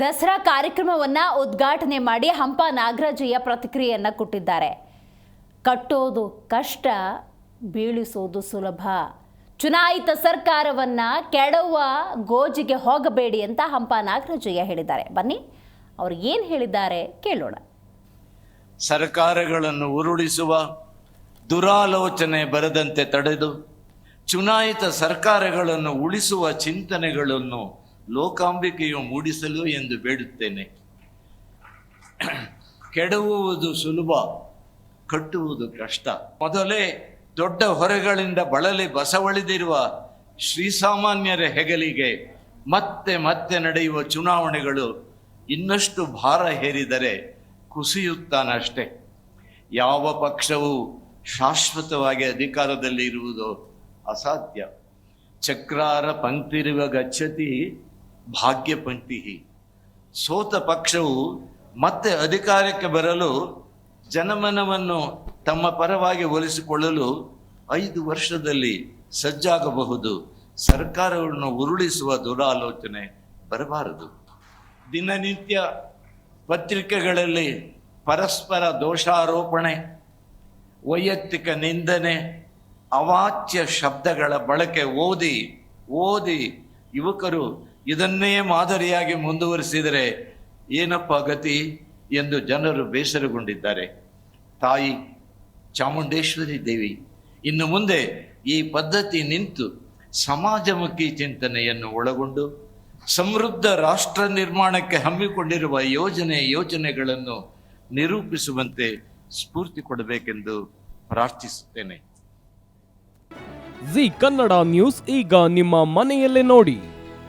ದಸರಾ ಕಾರ್ಯಕ್ರಮವನ್ನ ಉದ್ಘಾಟನೆ ಮಾಡಿ ಹಂಪ ನಾಗರಾಜಯ್ಯ ಪ್ರತಿಕ್ರಿಯೆಯನ್ನ ಕೊಟ್ಟಿದ್ದಾರೆ. ಕಟ್ಟೋದು ಕಷ್ಟ, ಬೀಳಿಸೋದು ಸುಲಭ. ಚುನಾಯಿತ ಸರ್ಕಾರವನ್ನ ಕೆಡವ ಗೋಜಿಗೆ ಹೋಗಬೇಡಿ ಅಂತ ಹಂಪ ನಾಗರಾಜಯ್ಯ ಹೇಳಿದ್ದಾರೆ. ಬನ್ನಿ, ಅವ್ರು ಏನು ಹೇಳಿದ್ದಾರೆ ಕೇಳೋಣ. ಸರ್ಕಾರಗಳನ್ನು ಉರುಳಿಸುವ ದುರಾಲೋಚನೆ ಬರದಂತೆ ತಡೆದು, ಚುನಾಯಿತ ಸರ್ಕಾರಗಳನ್ನು ಉಳಿಸುವ ಚಿಂತನೆಗಳನ್ನು ಲೋಕಾಂಬಿಕೆಯು ಮೂಡಿಸಲು ಎಂದು ಬೇಡುತ್ತೇನೆ. ಕೆಡವುವುದು ಸುಲಭ, ಕಟ್ಟುವುದು ಕಷ್ಟ. ಮೊದಲೇ ದೊಡ್ಡ ಹೊರೆಗಳಿಂದ ಬಳಲಿ ಬಸವಳಿದಿರುವ ಶ್ರೀಸಾಮಾನ್ಯರ ಹೆಗಲಿಗೆ ಮತ್ತೆ ಮತ್ತೆ ನಡೆಯುವ ಚುನಾವಣೆಗಳು ಇನ್ನಷ್ಟು ಭಾರ ಹೇರಿದರೆ ಕುಸಿಯುತ್ತಾನಷ್ಟೇ. ಯಾವ ಪಕ್ಷವು ಶಾಶ್ವತವಾಗಿ ಅಧಿಕಾರದಲ್ಲಿ ಇರುವುದು ಅಸಾಧ್ಯ. ಚಕ್ರಾರ ಪಂಕ್ತಿರುವ ಗಚ್ಚತಿ ಭಾಗ್ಯ ಪಂಕ್ತಿ ಸೋತ ಪಕ್ಷವು ಮತ್ತೆ ಅಧಿಕಾರಕ್ಕೆ ಬರಲು ಜನಮನವನ್ನು ತಮ್ಮ ಪರವಾಗಿ ಒಲಿಸಿಕೊಳ್ಳಲು ಐದು ವರ್ಷದಲ್ಲಿ ಸಜ್ಜಾಗಬಹುದು. ಸರ್ಕಾರವನ್ನು ಉರುಳಿಸುವ ದುರಾಲೋಚನೆ ಬರಬಾರದು. ದಿನನಿತ್ಯ ಪತ್ರಿಕೆಗಳಲ್ಲಿ ಪರಸ್ಪರ ದೋಷಾರೋಪಣೆ, ವೈಯಕ್ತಿಕ ನಿಂದನೆ, ಅವಾಚ್ಯ ಶಬ್ದಗಳ ಬಳಕೆ ಓದಿ ಓದಿ ಯುವಕರು ಇದನ್ನೇ ಮಾದರಿಯಾಗಿ ಮುಂದುವರಿಸಿದರೆ ಏನಪ್ಪ ಗತಿ ಎಂದು ಜನರು ಬೇಸರಗೊಂಡಿದ್ದಾರೆ. ತಾಯಿ ಚಾಮುಂಡೇಶ್ವರಿ ದೇವಿ, ಇನ್ನು ಮುಂದೆ ಈ ಪದ್ಧತಿ ನಿಂತು ಸಮಾಜಮುಖಿ ಚಿಂತನೆಯನ್ನು ಒಳಗೊಂಡು ಸಮೃದ್ಧ ರಾಷ್ಟ್ರ ನಿರ್ಮಾಣಕ್ಕೆ ಹಮ್ಮಿಕೊಂಡಿರುವ ಯೋಜನೆ ಯೋಜನೆಗಳನ್ನು ನಿರೂಪಿಸುವಂತೆ ಸ್ಫೂರ್ತಿ ಕೊಡಬೇಕೆಂದು ಪ್ರಾರ್ಥಿಸುತ್ತೇನೆ. ಜಿ ಕನ್ನಡ ನ್ಯೂಸ್, ಈಗ ನಿಮ್ಮ ಮನೆಯಲ್ಲೇ ನೋಡಿ.